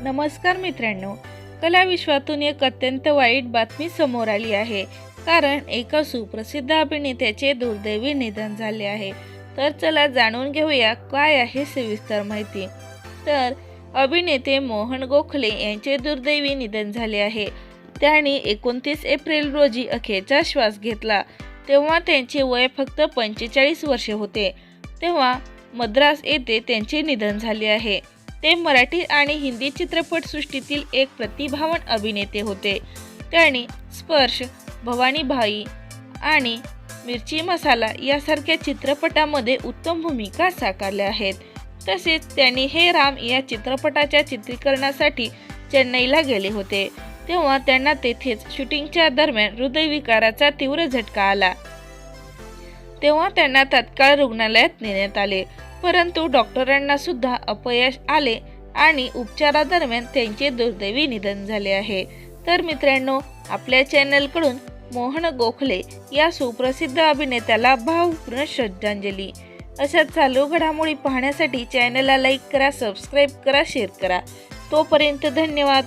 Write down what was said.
नमस्कार मित्रांनो कला विश्वातून एक अत्यंत वाईट बातमी समोर आली आहे. कारण एका सुप्रसिद्ध अभिनेत्याचे दुर्दैवी निधन झाले आहे. तर चला जाणून घेऊया काय आहे सविस्तर माहिती. तर अभिनेते मोहन गोखले यांचे दुर्दैवी निधन झाले आहे. त्यांनी एकोणतीस एप्रिल रोजी अखेरचा श्वास घेतला. तेव्हा त्यांचे वय फक्त पंचेचाळीस वर्षे होते. तेव्हा मद्रास येथे त्यांचे निधन झाले आहे. ते मराठी आणि हिंदी चित्रपटसृष्टीतील एक प्रतिभावान अभिनेते होते. त्यांनी स्पर्श भवानीभाई आणि मिरची मसाला यासारख्या चित्रपटामध्ये उत्तम भूमिका साकारल्या आहेत. तसेच त्यांनी हे राम या चित्रपटाच्या चित्रीकरणासाठी चेन्नईला गेले होते. तेव्हा त्यांना तेथेच शूटिंगच्या दरम्यान हृदयविकाराचा तीव्र झटका आला. तेव्हा त्यांना तत्काळ रुग्णालयात नेण्यात आले. परंतु डॉक्टरांना सुद्धा अपयश आले आणि उपचारादरम्यान त्यांचे दुर्दैवी निधन झाले आहे. तर मित्रांनो आपल्या चॅनलकडून मोहन गोखले या सुप्रसिद्ध अभिनेत्याला भावपूर्ण श्रद्धांजली. अशा चालू घडामोडी पाहण्यासाठी चॅनलला लाईक करा सबस्क्राईब करा शेअर करा. तोपर्यंत धन्यवाद.